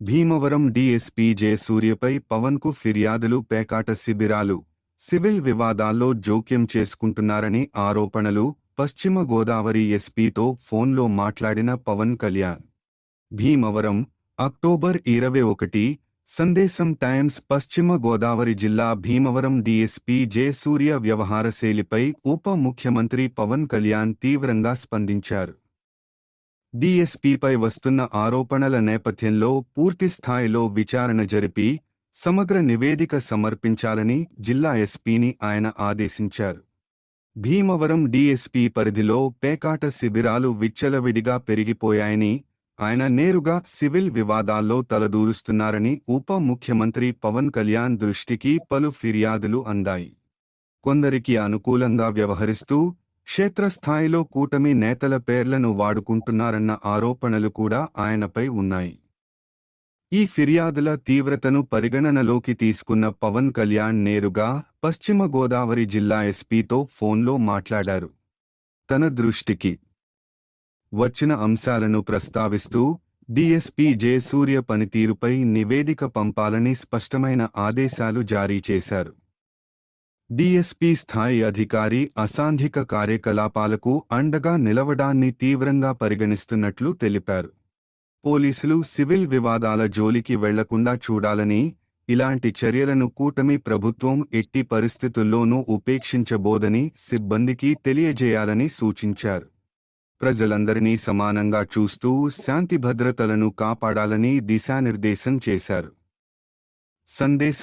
Bhimavaram DSP జయసూర్యపై పవన్కు ఫిర్యాదులు పేకాట శిబిరాలు సివిల్ వివాదాల్లో జోక్యం చేసుకుంటున్నారని ఆరోపణలు పశ్చిమ గోదావరి ఎస్పీతో ఫోన్లో మాట్లాడిన పవన్ కళ్యాణ్. భీమవరం అక్టోబర్ ఇరవై ఒకటి సందేశం టైమ్స్ పశ్చిమ గోదావరి జిల్లా భీమవరం డీఎస్పీ జయసూర్య వ్యవహారశైలిపై ఉప ముఖ్యమంత్రి పవన్ కళ్యాణ్ తీవ్రంగా స్పందించారు. డీఎస్పీపై వస్తున్న ఆరోపణల నేపథ్యంలో పూర్తి స్థాయిలో విచారణ జరిపి సమగ్ర నివేదిక సమర్పించాలని జిల్లా ఎస్పీని ఆయన ఆదేశించారు. భీమవరం డీఎస్పీ పరిధిలో పేకాట శిబిరాలు విచ్చలవిడిగా పెరిగిపోయాయని ఆయన నేరుగా సివిల్ వివాదాల్లో తలదూరుస్తున్నారని ఉప ముఖ్యమంత్రి పవన్ కళ్యాణ్ దృష్టికి పలు ఫిర్యాదులు అందాయి. కొందరికి అనుకూలంగా వ్యవహరిస్తూ క్షేత్రస్థాయిలో కూటమి నేతల పేర్లను వాడుకుంటున్నారన్న ఆరోపణలు కూడా ఆయనపై ఉన్నాయి. ఈ ఫిర్యాదుల తీవ్రతను పరిగణనలోకి తీసుకున్న పవన్ కళ్యాణ్ నేరుగా పశ్చిమ గోదావరి జిల్లా ఎస్పీతో ఫోన్లో మాట్లాడారు. తన దృష్టికి వచ్చిన అంశాలను ప్రస్తావిస్తూ డీఎస్పీ జయసూర్య పనితీరుపై నివేదిక పంపాలని స్పష్టమైన ఆదేశాలు జారీ చేశారు. డీఎస్పీ స్థాయి అధికారి అసాంఘిక కార్యకలాపాలకు అండగా నిలవడాన్ని తీవ్రంగా పరిగణిస్తున్నట్లు తెలిపారు. పోలీసులు సివిల్ వివాదాల జోలికి వెళ్ళకుండా చూడాలని ఇలాంటి చర్యలను కూటమి ప్రభుత్వం ఎట్టి పరిస్థితుల్లోనూ ఉపేక్షించబోదని సిబ్బందికి తెలియజేయాలని సూచించారు. ప్రజలందరినీ సమానంగా చూస్తూ శాంతి భద్రతలను కాపాడాలని దిశానిర్దేశం చేశారు. సందేశం